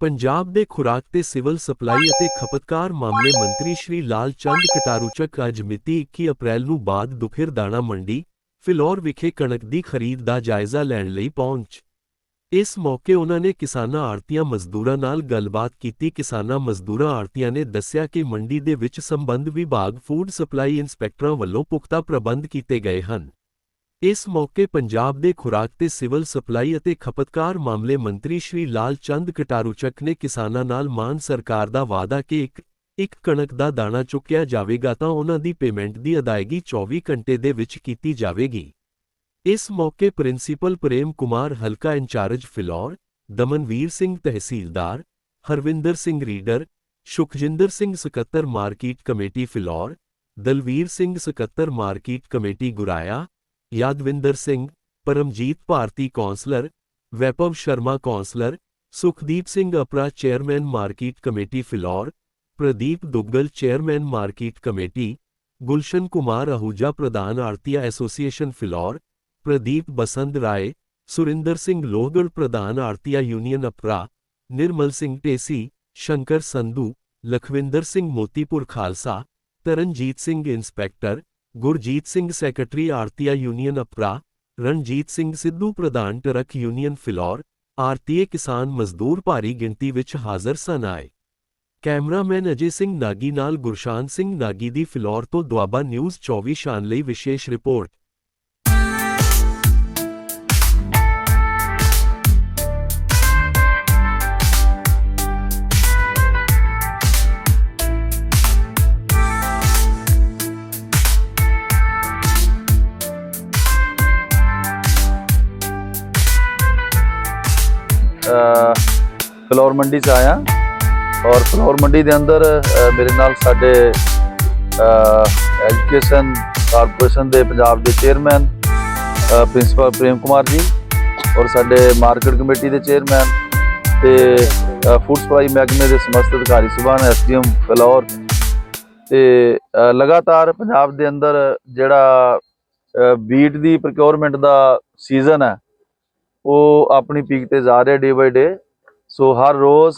ਪੰਜਾਬ ਦੇ ਖੁਰਾਕ ਤੇ ਸਿਵਲ ਸਪਲਾਈ ਅਤੇ ਖਪਤਕਾਰ ਮਾਮਲੇ ਮੰਤਰੀ ਸ਼੍ਰੀ ਲਾਲ ਚੰਦ ਕਟਾਰੂਚਕ ਅੱਜ ਮਿਤੀ 21 ਅਪ੍ਰੈਲ ਨੂੰ ਬਾਅਦ ਦੁਪਹਿਰ ਦਾਣਾ ਮੰਡੀ, ਫਿਲੌਰ ਵਿਖੇ ਕਣਕ ਦੀ ਖਰੀਦ ਦਾ ਜਾਇਜ਼ਾ ਲੈਣ ਲਈ ਪਹੁੰਚ। ਇਸ ਮੌਕੇ ਉਨ੍ਹਾਂ ਨੇ ਕਿਸਾਨਾਂ ਆੜਤੀਆਂ ਮਜ਼ਦੂਰਾਂ ਨਾਲ ਗੱਲਬਾਤ ਕੀਤੀ। ਕਿਸਾਨਾਂ ਮਜ਼ਦੂਰਾਂ ਆੜਤੀਆਂ ਨੇ ਦੱਸਿਆ ਕਿ ਮੰਡੀ ਦੇ ਵਿੱਚ ਸੰਬੰਧ ਵਿਭਾਗ ਫੂਡ ਸਪਲਾਈ ਇੰਸਪੈਕਟਰਾਂ ਵੱਲੋਂ ਪੁਖਤਾ ਪ੍ਰਬੰਧ ਕੀਤੇ ਗਏ ਹਨ। ਇਸ ਮੌਕੇ ਪੰਜਾਬ ਦੇ ਖੁਰਾਕ ਤੇ ਸਿਵਲ ਸਪਲਾਈ ਅਤੇ ਖਪਤਕਾਰ ਮਾਮਲੇ ਮੰਤਰੀ ਸ਼੍ਰੀ ਲਾਲ ਚੰਦ ਕਟਾਰੂਚਕ ਨੇ ਕਿਸਾਨਾਂ ਨਾਲ ਮਾਨ ਸਰਕਾਰ ਦਾ ਵਾਅਦਾ ਕਿ ਇੱਕ ਇੱਕ ਕਣਕ ਦਾ ਦਾਣਾ ਚੁੱਕਿਆ ਜਾਵੇਗਾ ਤਾਂ ਉਹਨਾਂ ਦੀ ਪੇਮੈਂਟ ਦੀ ਅਦਾਇਗੀ 24 ਘੰਟੇ ਦੇ ਵਿੱਚ ਕੀਤੀ ਜਾਵੇਗੀ। ਇਸ ਮੌਕੇ ਪ੍ਰਿੰਸੀਪਲ ਪ੍ਰੇਮ ਕੁਮਾਰ ਹਲਕਾ in charge Phillaur, Damanvir Singh tehsildar, Harvinder Singh reader, Sukhjinder Singh ਸਕੱਤਰ ਮਾਰਕੀਟ ਕਮੇਟੀ ਫਿਲੌਰ, ਦਲਵੀਰ ਸਿੰਘ ਸਕੱਤਰ market committee Goraya Yadvinder Singh Paramjit Bharti councillor ਵੈਪਵ Sharma councillor Sukhdeep Singh Apra chairman market committee Phillaur Pradeep Duggal chairman market committee Gulshan Kumar Ahuja ਪ੍ਰਧਾਨ ਆਰਤੀਆ association Phillaur Pradeep Basant Rai Surinder Singh Lohgarh ਪ੍ਰਧਾਨ ਆਰਤੀਆ union Apra Nirmal Singh Dhesi Shankar Sandhu Lakhvinder Singh Motipur Khalsa Taranjit Singh inspector Gurjit Singh secretary ਆਰਤੀਆ union Apra, Ranjit Singh Sidhu ਪ੍ਰਧਾਨ truck union Phillaur ਆਰਤੀਏ ਕਿਸਾਨ ਮਜ਼ਦੂਰ ਭਾਰੀ ਗਿਣਤੀ ਵਿੱਚ ਹਾਜ਼ਰ ਸਨ ਆਏ। ਕੈਮਰਾਮੈਨ ਅਜੇ ਸਿੰਘ ਨਾਗੀ ਨਾਲ ਗੁਰਸ਼ਾਨ ਸਿੰਘ ਨਾਗੀ ਦੀ ਫਿਲੌਰ ਤੋਂ ਦੁਆਬਾ ਨਿਊਜ਼ 24 ਸ਼ਾਨ ਲਈ ਵਿਸ਼ੇਸ਼ ਰਿਪੋਰਟ। ਫਲੋਰ ਮੰਡੀ 'ਚ ਆਇਆ। ਔਰ ਫਲੋਰ ਮੰਡੀ ਦੇ ਅੰਦਰ ਮੇਰੇ ਨਾਲ ਸਾਡੇ ਐਜੂਕੇਸ਼ਨ ਕਾਰਪੋਰੇਸ਼ਨ ਦੇ ਪੰਜਾਬ ਦੇ ਚੇਅਰਮੈਨ ਪ੍ਰਿੰਸੀਪਲ ਪ੍ਰੇਮ ਕੁਮਾਰ ਜੀ ਔਰ ਸਾਡੇ ਮਾਰਕੀਟ ਕਮੇਟੀ ਦੇ ਚੇਅਰਮੈਨ ਤੇ ਫੂਡ ਸਪਲਾਈ ਮਹਿਕਮੇ ਦੇ ਸਮਸਤ ਅਧਿਕਾਰੀ ਸੁਬਾਨ ਐਸਡੀਐਮ ਫਲੋਰ ਤੇ ਅ, ਲਗਾਤਾਰ ਪੰਜਾਬ ਦੇ ਅੰਦਰ ਜਿਹੜਾ ਬੀਟ ਦੀ ਪ੍ਰੋਕਿਉਰਮੈਂਟ ਦਾ ਸੀਜ਼ਨ ਹੈ ਉਹ ਆਪਣੀ ਪੀਕ ਤੇ ਜਾ ਰਿਹਾ ਡੇ ਬਾਈ ਡੇ ਸੋ ਹਰ ਰੋਜ਼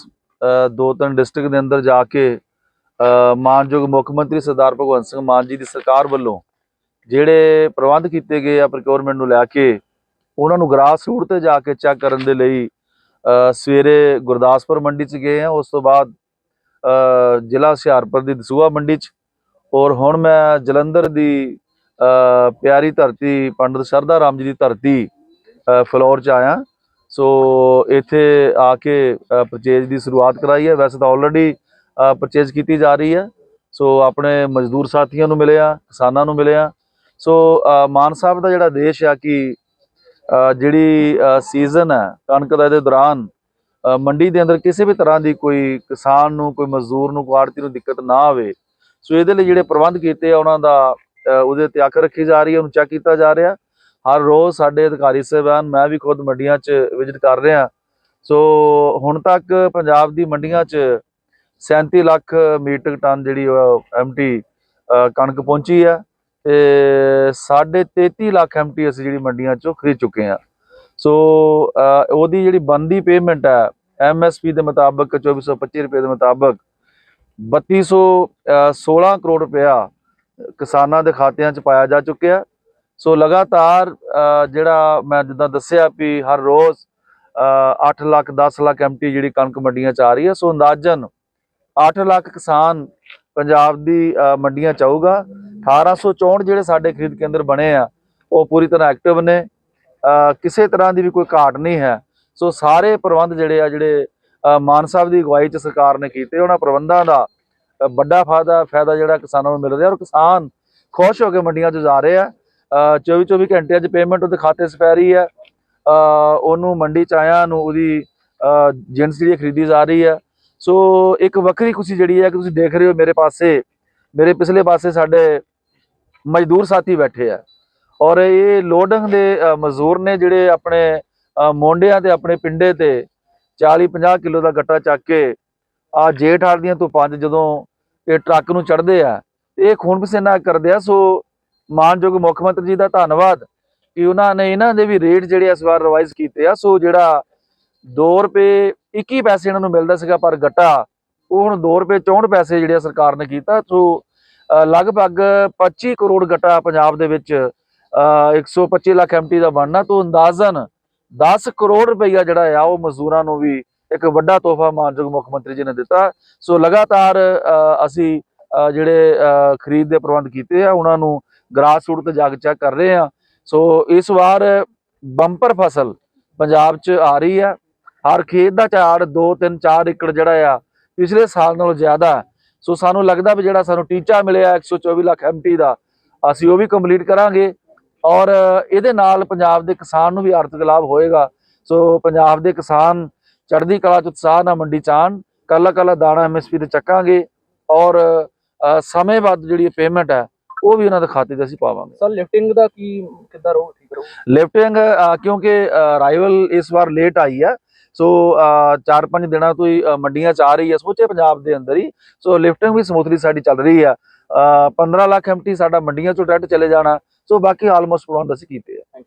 ਦੋ ਤਿੰਨ ਡਿਸਟ੍ਰਿਕਟ ਦੇ ਅੰਦਰ ਜਾ ਕੇ ਮਾਨਯੋਗ ਮੁੱਖ ਮੰਤਰੀ ਸਰਦਾਰ ਭਗਵੰਤ ਸਿੰਘ ਮਾਨ ਜੀ ਦੀ ਸਰਕਾਰ ਵੱਲੋਂ ਜਿਹੜੇ ਪ੍ਰਬੰਧ ਕੀਤੇ ਗਏ ਆ ਪ੍ਰੋਕਿਉਰਮੈਂਟ ਨੂੰ ਲੈ ਕੇ, ਉਹਨਾਂ ਨੂੰ ਗਰਾਸ ਰੂਟ ਤੇ ਜਾ ਕੇ ਚੈੱਕ ਕਰਨ ਦੇ ਲਈ ਸਵੇਰੇ ਗੁਰਦਾਸਪੁਰ ਮੰਡੀ 'ਚ ਗਏ ਆ। ਉਸ ਤੋਂ ਬਾਅਦ ਜ਼ਿਲ੍ਹਾ ਹੁਸ਼ਿਆਰਪੁਰ ਦੀ ਦਸੂਹਾ ਮੰਡੀ 'ਚ। ਔਰ ਹੁਣ ਮੈਂ ਜਲੰਧਰ ਦੀ ਪਿਆਰੀ ਧਰਤੀ, ਪੰਡਤ ਸ਼ਰਧਾ ਰਾਮ ਜੀ ਦੀ ਧਰਤੀ ਫਲੋਰ ਚ ਆਇਆ। ਸੋ ਇੱਥੇ ਆ ਕੇ ਪਰਚੇਜ ਦੀ ਸ਼ੁਰੂਆਤ ਕਰਾਈ ਹੈ। ਵੈਸੇ ਤਾਂ ਆਲਰੇਡੀ ਪਰਚੇਜ ਕੀਤੀ ਜਾ ਰਹੀ ਹੈ। ਸੋ ਆਪਣੇ ਮਜ਼ਦੂਰ ਸਾਥੀਆਂ ਨੂੰ ਮਿਲਿਆ, ਕਿਸਾਨਾਂ ਨੂੰ ਮਿਲਿਆ। ਸੋ ਮਾਨ ਸਾਹਿਬ ਦਾ ਜਿਹੜਾ ਦੇਸ਼ ਆ ਕਿ ਜਿਹੜੀ ਸੀਜ਼ਨ ਹੈ, ਕਣਕ ਦਾ ਇਹਦੇ ਦੌਰਾਨ ਮੰਡੀ ਦੇ ਅੰਦਰ ਕਿਸੇ ਵੀ ਤਰ੍ਹਾਂ ਦੀ ਕੋਈ ਕਿਸਾਨ ਨੂੰ, ਕੋਈ ਮਜ਼ਦੂਰ ਨੂੰ ਕੋਈ ਆੜ੍ਹਤੀ ਨੂੰ ਦਿੱਕਤ ਨਾ ਆਵੇ। ਸੋ ਇਹਦੇ ਲਈ ਜਿਹੜੇ ਪ੍ਰਬੰਧ ਕੀਤੇ ਆ, ਉਹਨਾਂ ਦਾ ਉਹਦੇ ਤੇ ਅੱਖ ਰੱਖੀ ਜਾ ਰਹੀ ਹੈ, ਉਹਨੂੰ ਚੈੱਕ ਕੀਤਾ ਜਾ ਰਿਹਾ। ਹਰ ਰੋਜ਼ ਸਾਡੇ ਅਧਿਕਾਰੀ ਸਾਹਿਬਾਨ, ਮੈਂ ਵੀ ਖੁਦ ਮੰਡੀਆਂ 'ਚ ਵਿਜ਼ਿਟ ਕਰ ਰਿਹਾ। ਸੋ ਹੁਣ ਤੱਕ ਪੰਜਾਬ ਦੀ ਮੰਡੀਆਂ 'ਚ 37 ਲੱਖ ਮੀਟ੍ਰਿਕ ਟਨ ਜਿਹੜੀ ਐਮਟੀ ਕਣਕ ਪਹੁੰਚੀ ਹੈ ਤੇ ਸਾਢੇ 33 ਲੱਖ ਐਮਟੀ ਅਸੀਂ ਜਿਹੜੀ ਮੰਡੀਆਂ 'ਚੋਂ ਖਰੀਦ ਚੁੱਕੇ ਹਾਂ। ਸੋ ਉਹਦੀ ਜਿਹੜੀ ਬੰਦੀ ਪੇਮੈਂਟ ਹੈ ਐਮਐਸਪੀ ਦੇ ਮੁਤਾਬਕ 2425 ਰੁਪਏ ਦੇ ਮੁਤਾਬਕ 3216 ਕਰੋੜ ਰੁਪਇਆ ਕਿਸਾਨਾਂ ਦੇ ਖਾਤਿਆਂ 'ਚ ਪਾਇਆ ਜਾ ਚੁੱਕਿਆ। ਸੋ ਲਗਾਤਾਰ ਜਿਹੜਾ ਮੈਂ ਜਿੱਦਾਂ ਦੱਸਿਆ ਵੀ ਹਰ ਰੋਜ਼ ਅ, 8 ਲੱਖ 10 ਲੱਖ ਐਮਟੀ ਜਿਹੜੀ ਕਣਕ ਮੰਡੀਆਂ ਚ ਆ ਰਹੀ ਹੈ। ਸੋ ਅੰਦਾਜ਼ਨ 8 ਲੱਖ ਕਿਸਾਨ ਪੰਜਾਬ ਦੀ ਮੰਡੀਆਂ ਚ ਆਊਗਾ। 1864 ਜਿਹੜੇ ਸਾਡੇ ਖਰੀਦ ਕੇਂਦਰ ਬਣੇ ਆ ਉਹ ਪੂਰੀ ਤਰ੍ਹਾਂ ਐਕਟਿਵ ਨੇ। ਕਿਸੇ ਤਰ੍ਹਾਂ ਦੀ ਵੀ ਕੋਈ ਘਾਟ ਨਹੀਂ ਹੈ। ਸੋ ਸਾਰੇ ਪ੍ਰਬੰਧ ਜਿਹੜੇ ਆ ਜਿਹੜੇ ਮਾਨ ਸਾਹਿਬ ਦੀ ਅਗਵਾਈ ਚ ਸਰਕਾਰ ਨੇ ਕੀਤੇ ਉਹਨਾਂ ਪ੍ਰਬੰਧਾਂ ਦਾ ਵੱਡਾ ਫਾਇਦਾ ਫਾਇਦਾ ਜਿਹੜਾ ਕਿਸਾਨਾਂ ਨੂੰ ਮਿਲ ਰਿਹਾ ਔਰ ਕਿਸਾਨ ਖੁਸ਼ ਹੋ ਕੇ ਮੰਡੀਆਂ 'ਚ ਜਾ ਰਹੇ ਆ। 24 24 ਘੰਟੇ ਅੱਜ ਪੇਮੈਂਟ ਉਹਦੇ ਖਾਤੇ 'ਚ ਪੈ ਰਹੀ ਹੈ। ਉਹਨੂੰ ਮੰਡੀ 'ਚ ਆਇਆ ਨੂੰ ਉਹਦੀ ਜਿੰਸ ਜਿਹੜੀ ਖਰੀਦੀ ਜਾ ਰਹੀ ਹੈ। ਸੋ ਇੱਕ ਵੱਖਰੀ ਖੁਸ਼ੀ ਜਿਹੜੀ ਹੈ ਕਿ ਤੁਸੀਂ ਦੇਖ ਰਹੇ ਹੋ ਮੇਰੇ ਪਾਸੇ ਮੇਰੇ ਪਿਛਲੇ ਪਾਸੇ ਸਾਡੇ ਮਜ਼ਦੂਰ ਸਾਥੀ ਬੈਠੇ ਆ। ਔਰ ਇਹ ਲੋਡਿੰਗ ਦੇ ਮਜ਼ਦੂਰ ਨੇ ਜਿਹੜੇ ਆਪਣੇ ਅ, ਮੋਢਿਆਂ ਤੇ ਆਪਣੇ ਪਿੰਡੇ ਤੇ 40 50 ਕਿਲੋ ਦਾ ਗੱਟਾ ਚੱਕ ਕੇ ਆ ਜੇਠ ਹਾਲ ਦੀਆਂ ਧੁੱਪਾਂ 'ਚ ਜਦੋਂ ਇਹ ਟਰੱਕ ਨੂੰ ਚੜ੍ਹਦੇ ਆ ਇਹ ਖੂਨ ਪਸੀਨਾ ਕਰਦੇ ਆ। ਸੋ ਮਾਨਯੋਗ ਮੁੱਖ ਮੰਤਰੀ ਜੀ ਦਾ ਧੰਨਵਾਦ ਕਿ ਉਹਨਾਂ ਨੇ ਇਹਨਾਂ ਦੇ ਵੀ ਰੇਟ ਜਿਹੜੇ ਇਸ ਵਾਰ ਰਿਵਾਈਜ਼ ਕੀਤੇ ਆ। ਸੋ ਜਿਹੜਾ 2 ਰੁਪਏ 21 ਪੈਸੇ ਇਹਨਾਂ ਨੂੰ ਮਿਲਦਾ ਸੀਗਾ ਪਰ ਗੱਟਾ ਉਹ ਹੁਣ 2 ਰੁਪਏ 64 ਪੈਸੇ ਜਿਹੜੇ ਆ ਸਰਕਾਰ ਨੇ ਕੀਤਾ। ਸੋ ਲਗਭਗ 25 ਕਰੋੜ ਗੱਟਾ ਪੰਜਾਬ ਦੇ ਵਿੱਚ ਅ, 125 ਲੱਖ ਐਮਟੀ ਦਾ ਬਣਨਾ। ਤੋਂ ਅੰਦਾਜ਼ਨ 10 ਕਰੋੜ ਰੁਪਈਆ ਜਿਹੜਾ ਆ ਉਹ ਮਜ਼ਦੂਰਾਂ ਨੂੰ ਵੀ ਇੱਕ ਵੱਡਾ ਤੋਹਫਾ ਮਾਨਯੋਗ ਮੁੱਖ ਮੰਤਰੀ ਜੀ ਨੇ ਦਿੱਤਾ। ਸੋ ਲਗਾਤਾਰ ਅਸੀਂ ਜਿਹੜੇ ਖਰੀਦ ਦੇ ਪ੍ਰਬੰਧ ਕੀਤੇ ਆ ਉਹਨਾਂ ਨੂੰ ਗਰਾਸ ਰੂਟ ਤੇ ਜਾ ਕੇ ਚੈੱਕ ਕਰ ਰਹੇ ਆ। ਸੋ ਇਸ ਵਾਰ ਬੰਪਰ ਫਸਲ ਪੰਜਾਬ 'ਚ ਆ ਰਹੀ ਆ ਹਰ ਖੇਤ ਦਾ ਝਾੜ 2 3 4 ਏਕੜ ਜਿਹੜਾ ਆ, ਪਿਛਲੇ ਸਾਲ ਨਾਲੋਂ ਜ਼ਿਆਦਾ ਹੈ। ਸੋ ਸਾਨੂੰ ਲੱਗਦਾ ਵੀ ਜਿਹੜਾ ਸਾਨੂੰ ਟੀਚਾ ਮਿਲਿਆ 124 ਲੱਖ ਐਮਟੀ ਦਾ, ਅਸੀਂ ਉਹ ਵੀ ਕੰਪਲੀਟ ਕਰਾਂਗੇ। ਔਰ ਇਹਦੇ ਨਾਲ ਪੰਜਾਬ ਦੇ ਕਿਸਾਨ ਨੂੰ ਵੀ ਆਰਥਿਕ ਲਾਭ ਹੋਏਗਾ। ਸੋ ਪੰਜਾਬ ਦੇ ਕਿਸਾਨ ਚੜ੍ਹਦੀ ਕਲਾ ਚ ਉਤਸ਼ਾਹ ਨਾਲ ਮੰਡੀ ਚਾਣ ਕੱਲਾ ਕੱਲਾ ਦਾਣਾ ਐਮਐਸਪੀ ਤੇ ਚੱਕਾਂਗੇ। ਔਰ ਸਮੇਂ ਵੱਧ ਜਿਹੜੀ ਪੇਮੈਂਟ ਹੈ ਉਹ ਵੀ ਉਹਨਾਂ ਦੇ ਖਾਤੇ 'ਚ ਅਸੀਂ ਪਾਵਾਂਗੇ। ਸਰ ਲਿਫਟਿੰਗ ਦਾ ਕੀ ਕਿੱਦਾਂ ਰਹੂ ਠੀਕ ਰਹੂ? ਲਿਫਟਿੰਗ ਕਿਉਂਕਿ ਰਾਈਵਲ ਇਸ ਵਾਰ ਲੇਟ ਆਈ ਹੈ ਸੋ 4-5 ਦਿਨਾਂ ਤੋਂ ਹੀ ਮੰਡੀਆਂ ਚ ਆ ਰਹੀ ਹੈ ਸਮੁੱਚੇ ਪੰਜਾਬ ਦੇ ਅੰਦਰ ਹੀ। ਸੋ ਲਿਫਟਿੰਗ ਵੀ ਸਮੂਥਲੀ ਸਾਡੀ ਚੱਲ ਰਹੀ ਅ, 15 ਲੱਖ ਐਮਟੀ ਸਾਡਾ ਮੰਡੀਆਂ ਚੋਂ ਡਾਇਰੈਕਟ ਚਲੇ ਜਾਣਾ। ਸੋ ਬਾਕੀ ਆਲਮੋਸਟ ਪ੍ਰਬੰਧ ਅਸੀਂ ਕੀਤੇ ਆ।